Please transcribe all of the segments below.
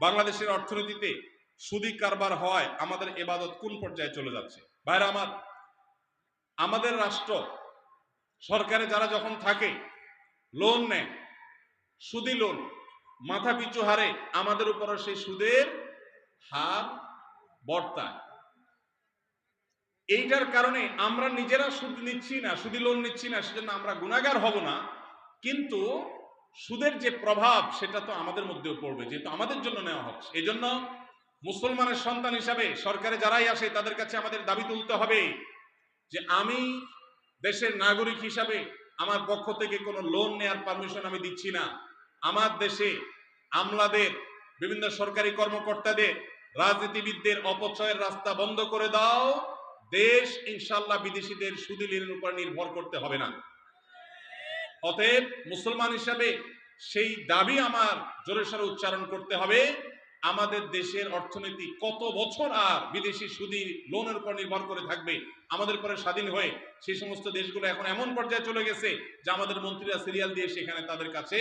বাংলাদেশের অর্থনীতিতে সুদি কারবার হয় আমাদের এবাদত কোন পর্যায়ে চলে যাচ্ছে? ভাইরা আমার, আমাদের রাষ্ট্র সরকারে যারা যখন থাকে লোন নেয়, সুদি লোন মাথা পিছু হারে আমাদের উপরে সেই সুদের হার বর্তায়। এইটার কারণে আমরা নিজেরা সুদ নিচ্ছি না, সুদি লোন নিচ্ছি না, সেজন্য আমরা গুণাগার হব না। কিন্তু সুদের যে প্রভাব, সেটা তো আমাদের মধ্যেও পড়বে, যেহেতু আমাদের জন্য নেওয়া হচ্ছে এই জন্য মুসলমানের সন্তান হিসাবে সরকারে যারাই আসে, তাদের কাছে আমাদের দাবি তুলতে হবে যে আমি দেশের নাগরিক হিসাবে আমার পক্ষ থেকে কোনো লোন নেওয়ার পারমিশন আমি দিচ্ছি না। আমার দেশে আমলাদের, বিভিন্ন সরকারি কর্মকর্তাদের রাজনীতিবিদদের অপচয়ের রাস্তা বন্ধ করে দাও। দেশ ইনশাল্লাহ বিদেশিদের সুদি ঋণের উপর নির্ভর করতে হবে না। অতএব মুসলমান হিসাবে সেই দাবি আমার জোরে সরে উচ্চারণ করতে হবে। আমাদের দেশের অর্থনীতি কত বছর আর বিদেশি সুদি লোনের উপর নির্ভর করে থাকবে? আমাদের পরে স্বাধীন হয়ে সেই সমস্ত দেশগুলো এখন এমন পর্যায়ে চলে গেছে যে আমাদের মন্ত্রীরা সিরিয়াল দিয়ে সেখানে তাদের কাছে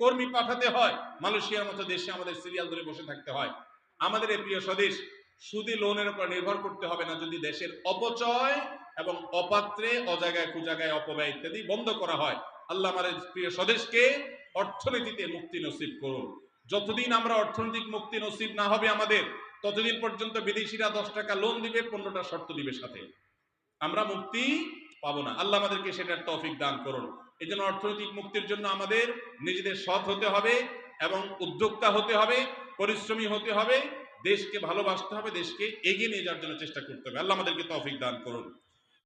কর্মী পাঠাতে হয়। মালয়েশিয়ার মতো দেশে আমাদের সিরিয়াল ধরে বসে থাকতে হয়। আমাদের এই প্রিয় স্বদেশ সুদি লোনের উপর নির্ভর করতে হবে না যদি দেশের অপচয় এবং অপাত্রে অজাগায় কুজাগায় অপব্যয় ইত্যাদি বন্ধ করা হয়। আল্লাহ আমাদের প্রিয় স্বদেশকে অর্থনীতিতে মুক্তি নসিব করুন। যতদিন আমরা অর্থনৈতিক মুক্তি নসিব না হবে আমাদের, ততদিন পর্যন্ত বিদেশিরা দশ টাকা লোন দিবে, পনেরোটা শর্ত দিবে সাথে। আমরা মুক্তি পাবো না। আল্লাহ আমাদেরকে সেটার তৌফিক দান করুন। এই জন্য অর্থনৈতিক মুক্তির জন্য আমাদের নিজেদের সৎ হতে হবে এবং উদ্যোক্তা হতে হবে, পরিশ্রমী হতে হবে দেশকে ভালোবাসতে হবে, দেশকে এগিয়ে নিয়ে যাওয়ার জন্য চেষ্টা করতে হবে। আল্লাহ আমাদেরকে তৌফিক দান করুন।